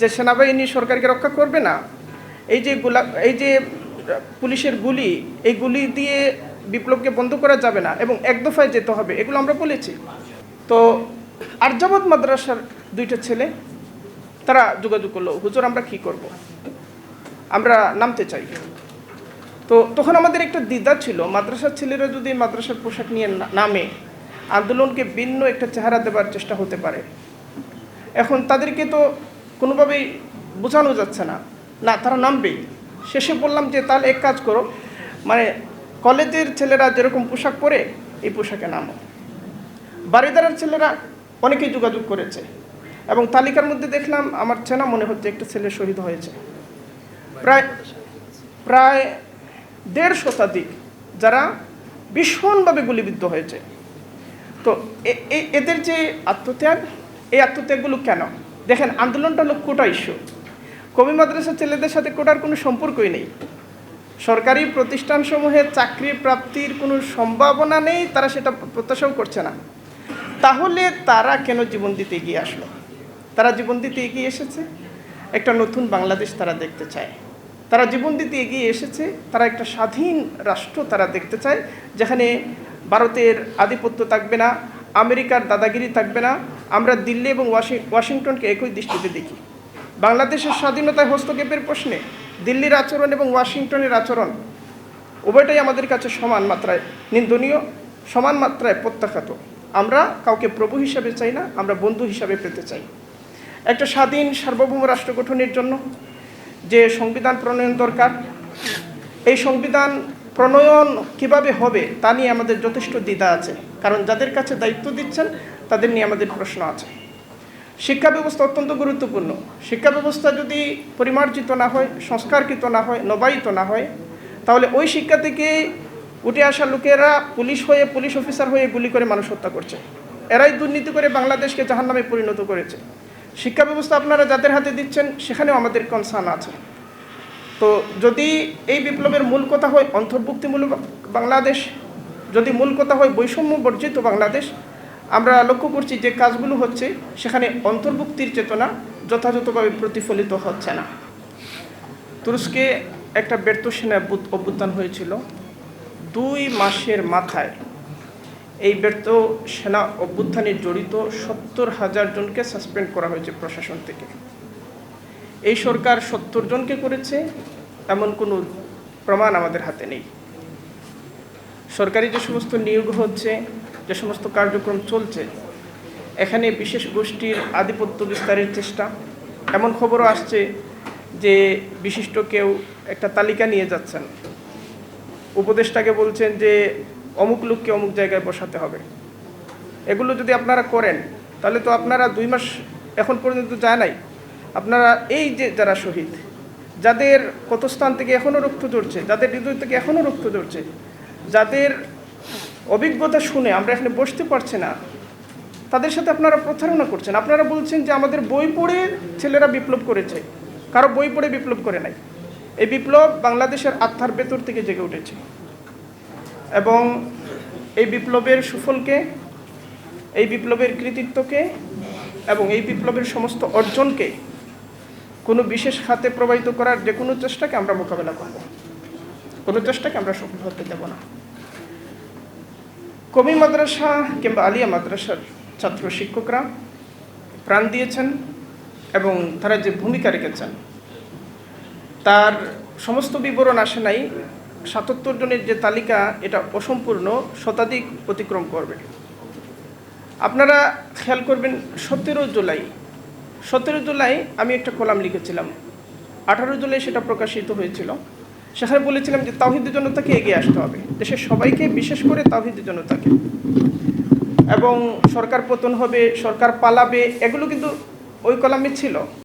যে সেনাবাহিনী সরকারকে রক্ষা করবে না, এই যে গোলা, এই যে পুলিশের গুলি, এই গুলি দিয়ে বিপ্লবকে বন্ধ করা যাবে না এবং এক দফায় যেতে হবে, এগুলো আমরা বলেছি। তো আর্যাবত মাদ্রাসার দুইটা ছেলে, তারা যোগাযোগ করল, হুজুর, আমরা কি করব। আমরা নামতে চাই। তো তখন আমাদের একটা দ্বিধা ছিল, মাদ্রাসার ছেলেরা যদি মাদ্রাসার পোশাক নিয়ে নামে, আন্দোলনকে ভিন্ন একটা চেহারা দেওয়ার চেষ্টা হতে পারে। এখন তাদেরকে তো কোনোভাবেই বোঝানো যাচ্ছে না। না, তারা নামবেই। শেষে বললাম যে, তাহলে এক কাজ করো। মানে কলেজের ছেলেরা যেরকম পোশাক পরে, এই পোশাকে নামো। বাড়িদারের ছেলেরা অনেকেই যোগাযোগ করেছে। এবং তালিকার মধ্যে দেখলাম, আমার চেনা মনে হচ্ছে একটা ছেলে শহীদ হয়েছে। প্রায় প্রায় দেড় শতাধিক যারা ভীষণভাবে গুলিবিদ্ধ হয়েছে। তো এদের যে আত্মত্যাগ, এই আত্মত্যাগগুলো কেন? দেখেন, আন্দোলনটা হলো কোটা ইস্যু। কবি মাদ্রাসা ছেলেদের সাথে কোটার কোনো সম্পর্কই নেই। সরকারি প্রতিষ্ঠানসমূহে চাকরি প্রাপ্তির কোনো সম্ভাবনা নেই, তারা সেটা প্রত্যাশাও করছে না। তাহলে তারা কেন জীবন দিতে এগিয়ে আসলো? তারা জীবন দিতে এগিয়ে এসেছে? একটা নতুন বাংলাদেশ তারা দেখতে চায়। তারা জীবন দিতে এগিয়ে এসেছে, তারা একটা স্বাধীন রাষ্ট্র তারা দেখতে চায়, যেখানে ভারতের আধিপত্য থাকবে না, আমেরিকার দাদাগিরি থাকবে না আমরা দিল্লি এবং ওয়াশি- ওয়াশিংটনকে একই দৃষ্টিতে দেখি। বাংলাদেশের স্বাধীনতায় হস্তক্ষেপের প্রশ্নে দিল্লির আচরণ এবং ওয়াশিংটনের আচরণ উভয়টাই আমাদের কাছে সমান মাত্রায় নিন্দনীয়, সমান মাত্রায় প্রত্যাখ্যাত। আমরা কাউকে প্রভু হিসাবে চাই না, আমরা বন্ধু হিসাবে পেতে চাই। একটা স্বাধীন সার্বভৌম রাষ্ট্র গঠনের জন্য যে সংবিধান প্রণয়ন দরকার, এই সংবিধান প্রণয়ন কীভাবে হবে তা নিয়ে আমাদের যথেষ্ট দ্বিধা আছে। কারণ যাদের কাছে দায়িত্ব দিচ্ছেন, তাদের নিয়ে আমাদের প্রশ্ন আছে। শিক্ষা ব্যবস্থা অত্যন্ত গুরুত্বপূর্ণ। শিক্ষা ব্যবস্থা যদি পরিমার্জিত না হয়, সংস্কারকৃত না হয়, নবায়িত না হয়, তাহলে ওই শিক্ষা থেকে উঠে আসা লোকেরা পুলিশ হয়ে, পুলিশ অফিসার হয়ে গুলি করে মানুষ হত্যা করছে। এরাই দুর্নীতি করে বাংলাদেশকে জাহান্নামে পরিণত করেছে। শিক্ষা ব্যবস্থা আপনারা যাদের হাতে দিচ্ছেন, সেখানেও আমাদের কনসার্ন আছে। তো যদি এই বিপ্লবের মূল কথা হয় অন্তর্ভুক্তিমূলক বাংলাদেশ, যদি মূল কথা হয় বৈষম্য বর্জিত বাংলাদেশ, আমরা লক্ষ্য করছি যে কাজগুলো হচ্ছে সেখানে অন্তর্ভুক্তির চেতনা যথাযথভাবে প্রতিফলিত হচ্ছে না। তুরস্কে একটা ব্যর্থ সেনা অভ্যুত্থান হয়েছিল। দুই মাসের মাথায় এই ব্যর্থ সেনা অভ্যুত্থানে জড়িত সত্তর হাজার জনকে সাসপেন্ড করা হয়েছে প্রশাসন থেকে। এই সরকার সত্তর জনকে করেছে, এমন কোনো প্রমাণ আমাদের হাতে নেই। সরকারি যে সমস্ত নিয়োগ হচ্ছে, যে সমস্ত কার্যক্রম চলছে, এখানে বিশেষ গোষ্ঠীর আধিপত্য বিস্তারের চেষ্টা। এমন খবরও আসছে যে বিশিষ্ট কেউ একটা তালিকা নিয়ে যাচ্ছেন। উপদেষ্টাকে বলছেন যে অমুক লোককে অমুক জায়গায় বসাতে হবে। এগুলো যদি আপনারা করেন, তাহলে তো আপনারা দুই মাস এখন পর্যন্ত যায় নাই। আপনারা এই যে যারা শহীদ, যাদের কত স্থান থেকে এখনও রক্ত ঝরছে, যাদের হৃদয় থেকে এখনও রক্ত ঝরছে, যাদের অভিজ্ঞতা শুনে আমরা এখানে বসতে পারছি না, তাদের সাথে আপনারা প্রতারণা করছেন। আপনারা বলছেন যে আমাদের বই পড়ে ছেলেরা বিপ্লব করেছে, কারও বই পড়ে বিপ্লব করে নাই। এই বিপ্লব বাংলাদেশের আত্মার ভেতর থেকে জেগে উঠেছে। এবং এই বিপ্লবের সুফলকে, এই বিপ্লবের কৃতিত্বকে এবং এই বিপ্লবের সমস্ত অর্জনকে কোনো বিশেষ খাতে প্রবাহিত করার যে কোনো চেষ্টাকে আমরা মোকাবেলা করব। কোনো চেষ্টাকে আমরা সফল হতে দেব না। কবি মাদ্রাসা কিংবা আলিয়া মাদ্রাসার ছাত্র শিক্ষকরা প্রাণ দিয়েছেন এবং তারা যে ভূমিকা রেখেছেন, তার সমস্ত বিবরণ আসে নাই। সাতাত্তর জনের যে তালিকা, এটা অসম্পূর্ণ, শতাধিক অতিক্রম করবে। আপনারা খেয়াল করবেন, সতেরো জুলাই সতেরো জুলাই আমি একটা কলাম লিখেছিলাম। আঠারো জুলাই সেটা প্রকাশিত হয়েছিল। সেখানে বলেছিলাম যে তাহিদের জনতাকে এগিয়ে আসতে হবে। দেশের সবাইকে, বিশেষ করে তাহিদের জনতাকে এবং সরকার পতন হবে, সরকার পালাবে, এগুলো কিন্তু ওই কলামে ছিল।